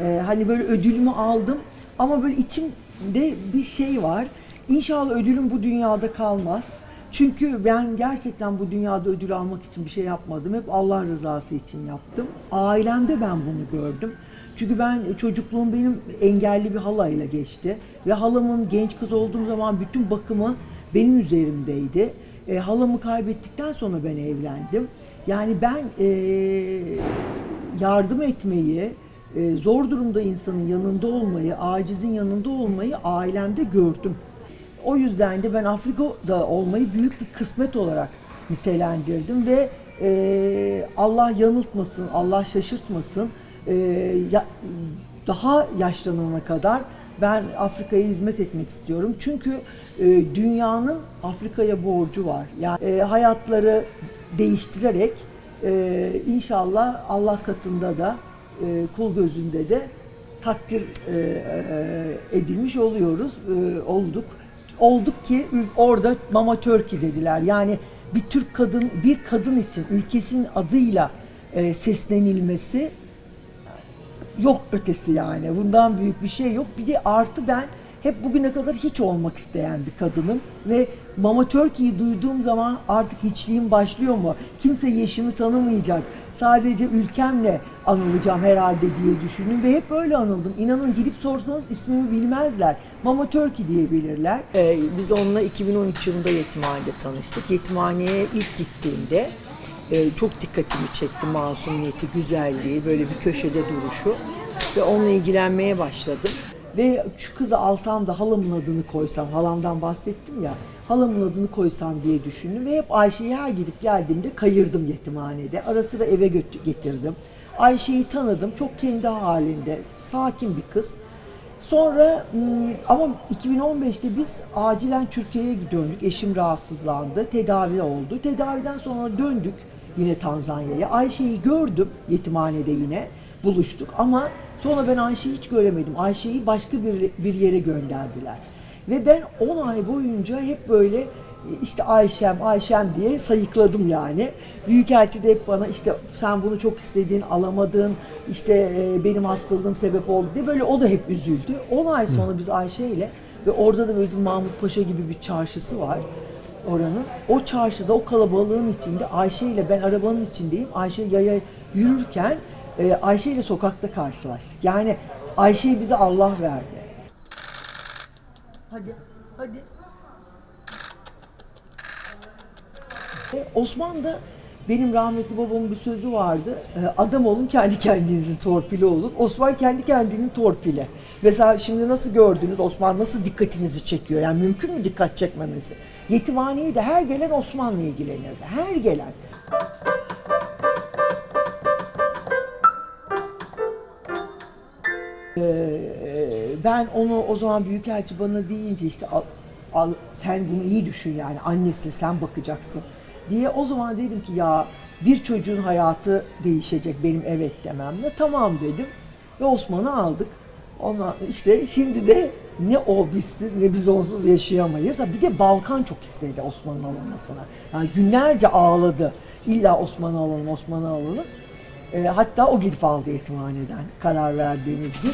Ee, hani böyle ödülümü aldım ama böyle içimde bir şey var. İnşallah ödülüm bu dünyada kalmaz. Çünkü ben gerçekten bu dünyada ödül almak için bir şey yapmadım. Hep Allah rızası için yaptım. Ailemde ben bunu gördüm. Çünkü ben çocukluğum benim engelli bir halayla geçti. Ve halamın genç kız olduğum zaman bütün bakımı benim üzerimdeydi. E, halamı kaybettikten sonra ben evlendim. Yani ben e, yardım etmeyi, e, zor durumda insanın yanında olmayı, acizin yanında olmayı ailemde gördüm. O yüzden de ben Afrika'da olmayı büyük bir kısmet olarak nitelendirdim ve e, Allah yanıltmasın, Allah şaşırtmasın. E, ya- daha yaşlanana kadar ben Afrika'ya hizmet etmek istiyorum. Çünkü e, dünyanın Afrika'ya borcu var. Yani e, hayatları değiştirerek e, inşallah Allah katında da e, kul gözünde de takdir e, e, edilmiş oluyoruz, e, olduk. Olduk ki orada Mama Turkey dediler. Yani bir Türk kadın, bir kadın için ülkesinin adıyla e, seslenilmesi yok ötesi yani. Bundan büyük bir şey yok. Bir de artı ben hep bugüne kadar hiç olmak isteyen bir kadınım ve Mama Turkey'yi duyduğum zaman artık hiçliğim başlıyor mu? Kimse yeşimi tanımayacak. Sadece ülkemle anılacağım herhalde diye düşündüm ve hep öyle anıldım. İnanın gidip sorsanız ismimi bilmezler. Mama Turkey diyebilirler. Ee, biz onunla 2013 yılında yetimhanede tanıştık. Yetimhaneye ilk gittiğimde e, çok dikkatimi çekti masumiyeti, güzelliği, böyle bir köşede duruşu. Ve onunla ilgilenmeye başladım. Ve şu kızı alsam da halamın adını koysam, halamdan bahsettim ya, halamın adını koysam diye düşündüm. Ve hep Ayşe'yi her gidip geldiğimde kayırdım yetimhanede. Ara sıra eve getirdim. Ayşe'yi tanıdım, çok kendi halinde, sakin bir kız. Sonra ama 2015'te biz acilen Türkiye'ye döndük. Eşim rahatsızlandı. Tedavi oldu. Tedaviden sonra döndük yine Tanzanya'ya. Ayşe'yi gördüm yetimhanede yine. Buluştuk ama sonra ben Ayşe'yi hiç göremedim. Ayşe'yi başka bir, bir yere gönderdiler. Ve ben 10 ay boyunca hep böyle işte Ayşem, Ayşem diye sayıkladım yani. Büyükelçi de hep bana işte sen bunu çok istedin, alamadın, işte e, benim hastalığım sebep oldu diye böyle o da hep üzüldü. 10 ay sonra biz Ayşe ile ve orada da böyle Mahmut Paşa gibi bir çarşısı var oranın. O çarşıda o kalabalığın içinde Ayşe ile ben arabanın içindeyim. Ayşe yaya yürürken e, Ayşe ile sokakta karşılaştık. Yani Ayşe'yi bize Allah verdi. Hadi, hadi. E, Osman'da benim rahmetli babamın bir sözü vardı. E, Adam olun kendi kendinizin torpili olun. Osman kendi kendinin torpili. Mesela şimdi nasıl gördünüz Osman nasıl dikkatinizi çekiyor? Yani mümkün mü dikkat çekmemesi? Yetimhaneye de her gelen Osman'la ilgilenirdi. Her gelen. Ee, ben onu o zaman Büyükelçi bana deyince işte al, al, sen bunu iyi düşün yani annesi sen bakacaksın diye o zaman dedim ki ya bir çocuğun hayatı değişecek benim evet dememle tamam dedim ve Osman'ı aldık. Ona işte şimdi de ne o bizsiz ne biz onsuz yaşayamayız. Bir de Balkan çok istedi Osman'ın alınmasını. Yani günlerce ağladı. İlla Osman'ı alalım, Osman'ı alalım. E, hatta o gidip aldı yetimhaneden karar verdiğimiz gün.